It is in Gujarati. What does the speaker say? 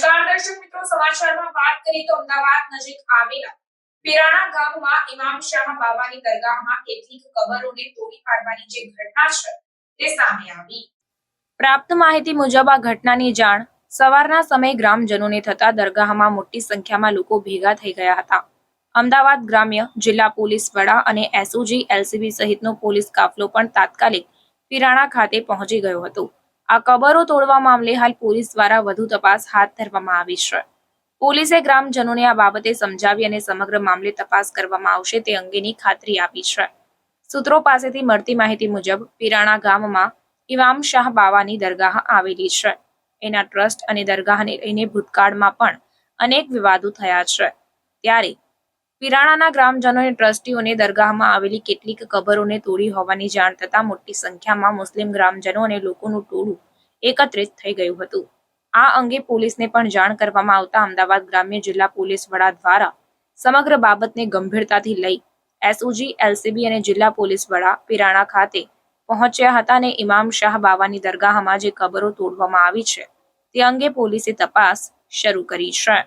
નમસ્કાર, દર્શક મિત્રો, સમાચારમાં વાત કરીએ તો અમદાવાદ નજીક આવેલા પિરાણા ગામમાં ઇમામ શાહ બાબાની દરગાહમાં કેટલીક કબરોને તોડી પાડવાની જે ઘટના છે, તે સામે આવી. પ્રાપ્ત માહિતી મુજબ આ ઘટનાની જાણ સવારના સમયે ગ્રામજનોને થતા દરગાહમાં મોટી સંખ્યામાં લોકો ભેગા થઈ ગયા હતા. અમદાવાદ ગ્રામ્ય જિલ્લા પોલીસ વડા અને એસઓજી, એલસીબી સહિતનો પોલીસ કાફલો પણ તાત્કાલિક પીરાણા ખાતે પહોંચી ગયો હતો. આ કબરો તોડવા મામલે હાલ પોલીસ દ્વારા વધુ તપાસ હાથ ધરવામાં આવી છે. પોલીસે ગ્રામજનોને આ બાબતે સમજાવી અને સમગ્ર મામલે તપાસ કરવામાં આવશે તે અંગેની ખાતરી આપી છે. સૂત્રો પાસેથી મળતી માહિતી મુજબ, પીરાણા ગામમાં ઇમામ શાહ બાવાની દરગાહ આવેલી છે. એના ટ્રસ્ટ અને દરગાહને લઈને ભૂતકાળમાં પણ અનેક વિવાદો થયા છે. ત્યારે પીરાણાના ગ્રામજનોએ ટ્રસ્ટીઓને દરગાહમાં આવેલી કેટલીક કબરોને તોડી હોવાની જાણ થતાં મોટી સંખ્યામાં મુસ્લિમ ગ્રામજનો અને લોકોનું ટોળું એકત્રિત થઈ ગયું હતું. આ અંગે પોલીસને પણ જાણ કરવામાં આવતા અમદાવાદ ગ્રામ્ય જિલ્લા પોલીસ વડા દ્વારા સમગ્ર બાબતને ગંભીરતાથી લઈ એસઓજી, એલસીબી અને જિલ્લા પોલીસ વડા પીરાણા ખાતે પહોંચ્યા હતા અને ઇમામ શાહ બાવાની દરગાહમાં જે કબરો તોડવામાં આવી છે તે અંગે પોલીસે તપાસ શરૂ કરી છે.